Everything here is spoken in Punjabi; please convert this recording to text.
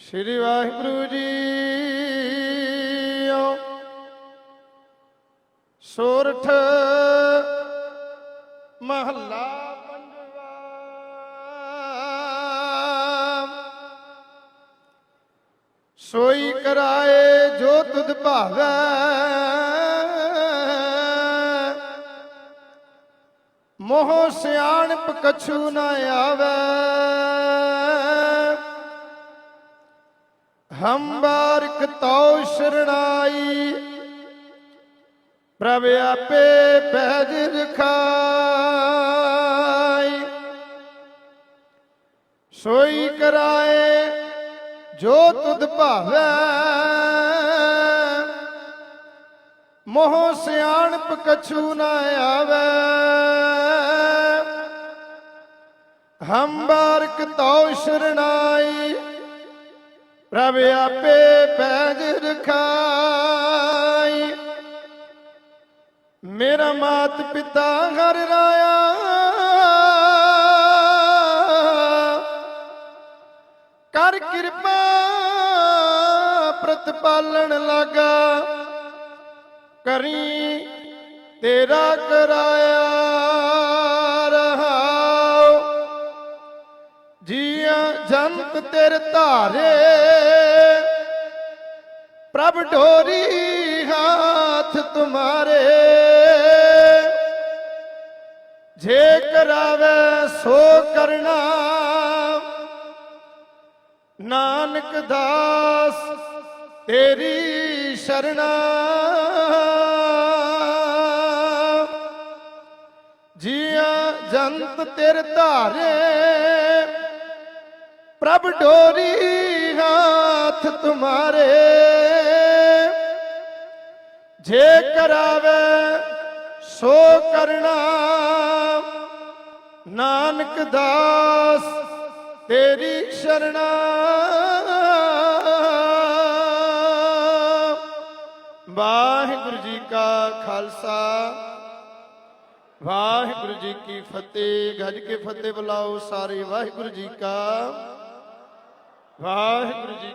ਸ੍ਰੀ ਵਾਹਿਗੁਰੂ ਜੀ ਸੋਰਠ ਮਹੱਲਾ ਪੰਜਵਾ। ਸੋਈ ਕਰਾਏ ਜੋ ਤੁਧ ਭਾਵੈ। ਮੋਹ ਸਿਆਣਪ ਕਛੂ ਨਾ ਆਵੇ। ਹਮ ਬਾਰਿਕ ਤਉ ਸ਼ਰਣਾਈ ਪ੍ਰਭ ਆਪੇ ਪੈਜ ਰਖਾਈ। ਸੋਈ ਕਰਾਏ ਜੋ ਤੁਧ ਭਾਵੈ। ਮੋਹ ਸਿਆਣਪ ਕਛੂ ਨਾ ਆਵੇ। ਹਮ ਬਾਰਕ ਤਉ ਸ਼ਰਣਾਈ ਪ੍ਰਭ ਆਪੇ ਪੈਜ ਰਖਾਈ। ਮੇਰਾ ਮਾਤ ਪਿਤਾ ਹਰ ਰਾਇਆ। ਕਰ ਕਿਰਪਾ ਪ੍ਰਤਪਾਲਣ ਲਾਗਾ। ਕਰੀ ਤੇਰਾ ਕਰਾਇਆ ਰਹਾਉ। ਜੀਆਂ ਜੰਤ ਤੇਰੇ ਧਾਰੇ ਪ੍ਰਭ ਢੋਰੀ ਹਾਥ ਤੁਮਾਰੇ। ਜੇ ਕਰਾਵੇ ਸੋ ਕਰਨਾ। ਨਾਨਕ ਦਾਸ, ਤੇਰੀ ਸ਼ਰਣਾ। ਜੀਆਂ ਜੰਤ ਤੇਰੇ ਧਾਰੇ। ਪ੍ਰਭ ਡੋਰੀ ਹਾਥ ਤੁਮਾਰੇ। ਜੇ ਕਰਾਵੇ, ਸੋ ਕਰਨਾ। ਨਾਨਕ ਦਾਸ, ਤੇਰੀ ਸ਼ਰਣਾ। ਵਾਹਿਗੁਰੂ ਜੀ ਕਾ ਖਾਲਸਾ। ਵਾਹਿਗੁਰੂ ਜੀ ਕੀ ਫਤਿਹ। ਗੱਜ ਕੇ ਫਤਿਹ ਬੁਲਾਓ ਸਾਰੇ। ਵਾਹਿਗੁਰੂ ਜੀ ਕਾ। ਵਾਹਿਗੁਰੂ ਜੀ